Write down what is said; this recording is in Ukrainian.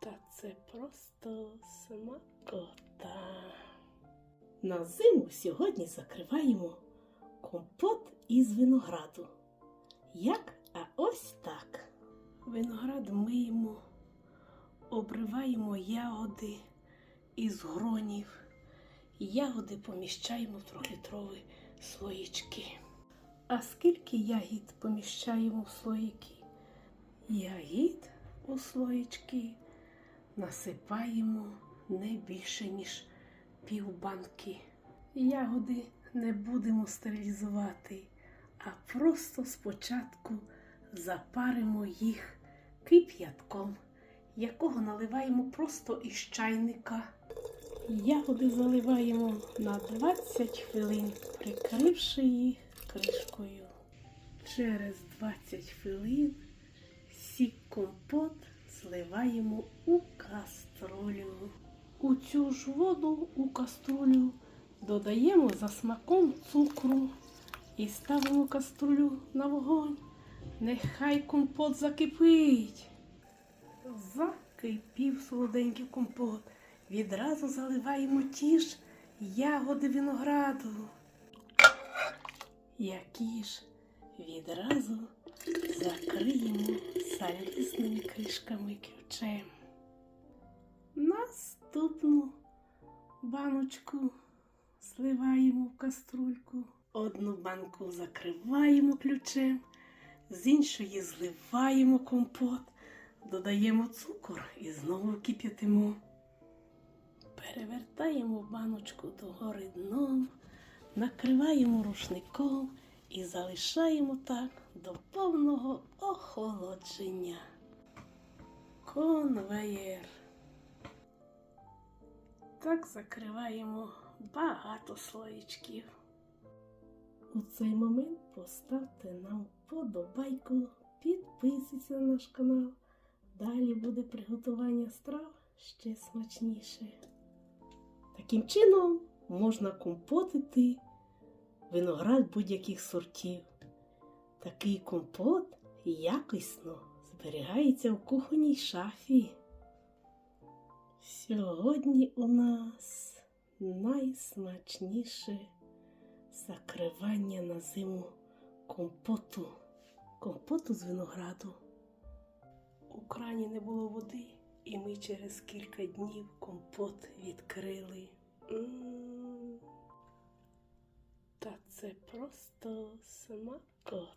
Та це просто смакота. На зиму сьогодні закриваємо компот із винограду. Як? А ось так. Виноград миємо, обриваємо ягоди із гронів. Ягоди поміщаємо в трьохлітрові слоїчки. А скільки ягід поміщаємо в слоїки? Ягід у слоїчки насипаємо не більше, ніж півбанки. Ягоди не будемо стерилізувати, а просто спочатку запаримо їх кип'ятком, якого наливаємо просто із чайника. Ягоди заливаємо на 20 хвилин, прикривши їх кришкою. Через 20 хвилин сік компот зливаємо у каструлю. У цю ж воду у каструлю додаємо за смаком цукру і ставимо каструлю на вогонь. Нехай компот закипить. Закипів солоденький компот. Відразу заливаємо ті ж ягоди винограду. Які ж відразу закриємо залізними кришками ключем. Наступну баночку сливаємо в каструльку. Одну банку закриваємо ключем, з іншої зливаємо компот, додаємо цукор і знову кип'ятимо. Перевертаємо баночку догори дном, накриваємо рушником і залишаємо так до повного охолодження. Конвеєр. Так закриваємо багато слоєчків. У цей момент поставте нам вподобайку, підписуйтесь на наш канал. Далі буде приготування страв ще смачніше. Таким чином можна компотити виноград будь-яких сортів. Такий компот якісно зберігається в кухонній шафі. Сьогодні у нас найсмачніше закривання на зиму компоту, компоту з винограду. У крані не було води, і ми через кілька днів компот відкрили. М. Це просто смакота.